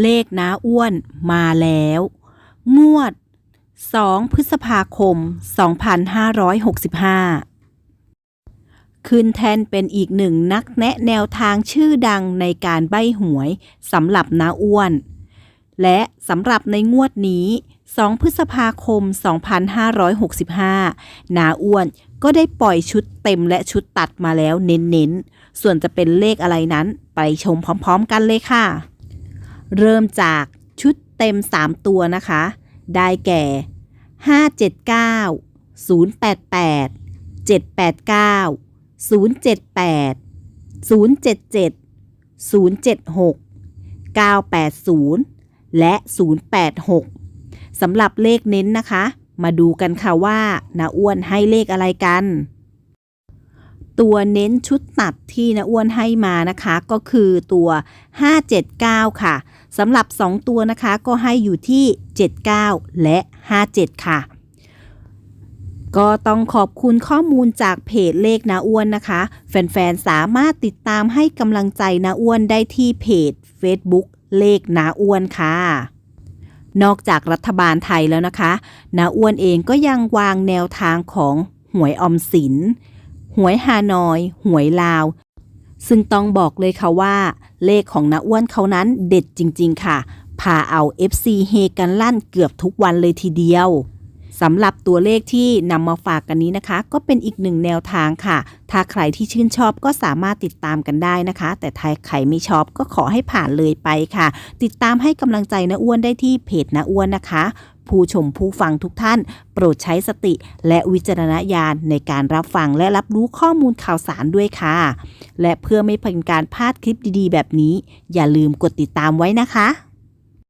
เลขน้าอ้วนมาแล้ว งวด 2 พฤษภาคม 2565ขึ้นแทนเป็นอีกหนึ่งนักแนะแนวทางชื่อดังในการใบหวยสำหรับน้าอ้วน และสำหรับในงวดนี้ 2 พฤษภาคม 2565 นาอ้วนก็ได้ปล่อยชุดเต็มและชุดตัดมาแล้วเน้นๆ ส่วนจะเป็นเลขอะไรนั้นไปชมพร้อมๆกันเลยค่ะ เริ่มจากชุดเต็ม 3 ตัวนะคะ ได้แก่ 579 088 789 078 077 076 980 และ 086 สำหรับเลขเน้นนะคะ มาดูกันค่ะว่านาอ้วนให้เลขอะไรกัน ตัวเน้นชุดตัดที่นาอ้วนให้มานะคะ ก็คือตัว 579 ค่ะสำหรับ 2 ตัวนะคะก็ให้อยู่ที่ 79 และ 57 ค่ะ ก็ต้องขอบคุณข้อมูลจากเพจเลขนาอ้วนนะคะ แฟนๆ สามารถติดตามให้กำลังใจนาอ้วนได้ที่เพจ Facebook เลขนาอ้วนค่ะนอกจากรัฐบาลไทยแล้วนะคะ นาอ้วนเองก็ยังวางแนวทางของหวยออมสิน หวยฮานอย หวยลาว ซึ่งต้องบอกเลยค่ะว่า เลขของนาอ้วนเขานั้นเด็ดจริง ๆ ค่ะ พาเอา FC เฮกันลั่นเกือบทุกวันเลยทีเดียวสำหรับตัวเลขที่นำมาฝากกันนี้นะคะ ก็เป็นอีกหนึ่งแนวทางค่ะ ถ้าใครที่ชื่นชอบก็สามารถติดตามกันได้นะคะ แต่ถ้าใครไม่ชอบก็ขอให้ผ่านเลยไปค่ะ ติดตามให้กำลังใจนาอ้วนได้ที่เพจนาอ้วนนะคะ ผู้ชมผู้ฟังทุกท่าน โปรดใช้สติ และวิจารณญาณในการรับฟังและรับรู้ข้อมูลข่าวสารด้วยค่ะ และเพื่อไม่เป็นการพลาดคลิปดีๆ แบบนี้ อย่าลืมกดติดตามไว้นะคะ